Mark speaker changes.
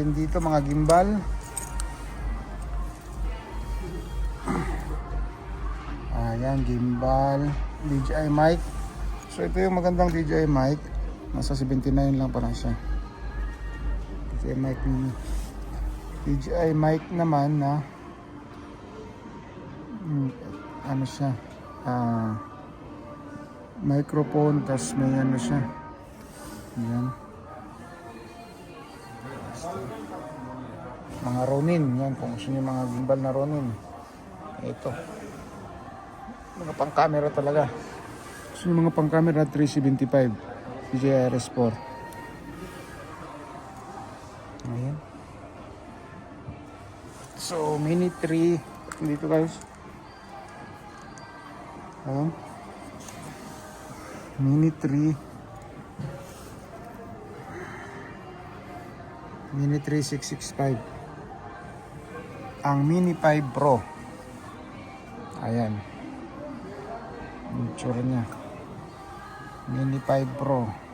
Speaker 1: din dito mga gimbal. Ayan, gimbal, DJI mic. So ito yung magandang DJI mic. Nasa 79 lang parang siya. DJI mic mini. DJI mic naman na mm, ano siya? Ah microphone tas may ano siya. Ayan. Mga Ronin, yan kung gusto niyo mga gimbal na Ronin. Ito. Mga pang camera talaga. Gusto niyo mga pang camera 375 DJI RS4. Ayan. So, Mini 3 dito guys. Ayan. Mini 3 Mini 3665 Ang Mini 5 Pro. Ayan. Ang tsura niya. Mini 5 Pro